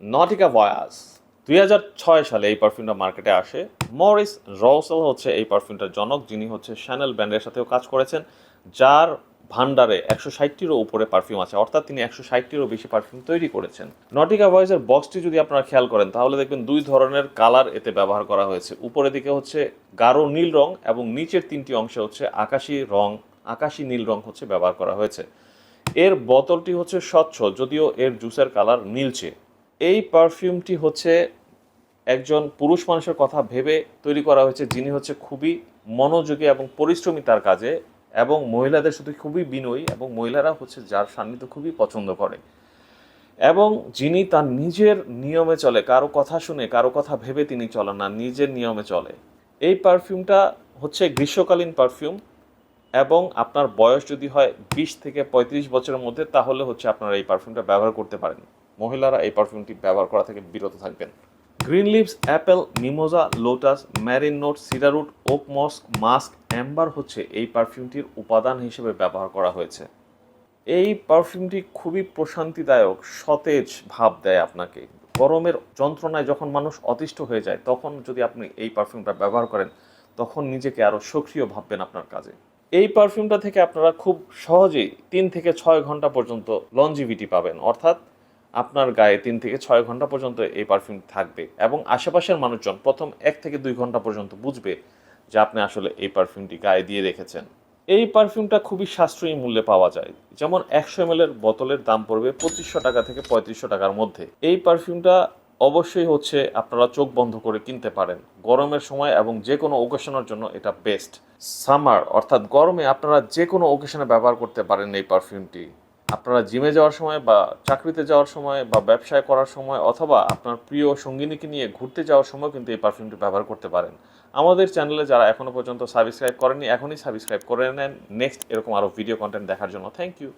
নটিকা ভয়াস দুই হাজার ছয় সালে এই পারফিউমটা মার্কেটে আসে। মরিস রসেল হচ্ছে এই পারফিউমটার জনক, যিনি হচ্ছে শ্যানেল ব্র্যান্ডের সাথেও কাজ করেছেন, যার ভান্ডারে একশো ষাটটিরও উপরে পারফিউম আছে, অর্থাৎ তিনি একশো ষাটটিরও বেশি পারফিউম তৈরি করেছেন। নটিকা ভয়েসের বক্সটি যদি আপনারা খেয়াল করেন, তাহলে দেখবেন দুই ধরনের কালার এতে ব্যবহার করা হয়েছে। উপরের দিকে হচ্ছে গাঢ় নীল রং এবং নিচের তিনটি অংশে হচ্ছে আকাশি রং, আকাশি নীল রং হচ্ছে ব্যবহার করা হয়েছে। এর বোতলটি হচ্ছে স্বচ্ছ, যদিও এর জুসের কালার নীলচে। এই পারফিউমটি হচ্ছে একজন পুরুষ মানুষের কথা ভেবে তৈরি করা হয়েছে, যিনি হচ্ছে খুবই মনোযোগী এবং পরিশ্রমী তার কাজে এবং মহিলাদের সাথে খুবই বিনয়ী এবং মহিলারা হচ্ছে যার সান্নিধ্য খুবই পছন্দ করে। এবং যিনি তার নিজের নিয়মে চলে, কারও কথা শুনে, কারও কথা ভেবে তিনি চলেন না, নিজের নিয়মে চলে। এই পারফিউমটা হচ্ছে গ্রীষ্মকালীন পারফিউম এবং আপনার বয়স যদি হয় বিশ থেকে পঁয়ত্রিশ বছরের মধ্যে, তাহলে হচ্ছে আপনারা এই পারফিউমটা ব্যবহার করতে পারেন। মহিলারা এই পারফিউমটি ব্যবহার করা থেকে বিরত থাকবেন। Green leaves, apple, mimosa, lotus, marine note cedarwood oak musk, musk, amber হচ্ছে এই পারফিউমটির উপাদান হিসেবে ব্যবহার করা হয়েছে। এই পারফিউমটি খুবই প্রশান্তিদায়ক, সতেজ ভাব দেয় আপনাকে। গরমের যন্ত্রণায় যখন মানুষ অতিষ্ঠ হয়ে যায়, তখন যদি আপনি এই পারফিউমটা ব্যবহার করেন, তখন নিজেকে আরও সক্রিয় ভাববেন আপনার কাজে। এই পারফিউমটা থেকে আপনারা খুব সহজেই তিন থেকে ছয় ঘণ্টা পর্যন্ত লঞ্জিভিটি পাবেন, অর্থাৎ আপনার গায়ে তিন থেকে ছয় ঘণ্টা পর্যন্ত এই পারফিউম থাকবে এবং আশেপাশের মানুষজন প্রথম এক থেকে দুই ঘণ্টা পর্যন্ত বুঝবে যে আপনি আসলে এই পারফিউমটি গায়ে দিয়ে রেখেছেন। এই পারফিউমটা খুবই সাশ্রয়ী মূল্যে পাওয়া যায়। যেমন একশো এম বোতলের দাম পড়বে পঁচিশশো টাকা থেকে পঁয়ত্রিশশো টাকার মধ্যে। এই পারফিউমটা অবশ্যই হচ্ছে আপনারা চোখ বন্ধ করে কিনতে পারেন। গরমের সময় এবং যে কোনো ওকেশনের জন্য এটা বেস্ট সামার অর্থাৎ গরমে আপনারা যে কোনো ওকেশনে ব্যবহার করতে পারেন এই পারফিউমটি আপনারা জিমে যাওয়ার সময় বা চাকরিতে যাওয়ার সময় বা ব্যবসায় করার সময় অথবা আপনার প্রিয় সঙ্গিনীকে নিয়ে ঘুরতে যাওয়ার সময় কিন্তু এই পারফিউমটি ব্যবহার করতে পারেন। আমাদের চ্যানেলে যারা এখনও পর্যন্ত সাবস্ক্রাইব করেনি এখনই সাবস্ক্রাইব করে নেন। নেক্সট এরকম আরও ভিডিও কন্টেন্ট দেখার জন্য। Thank you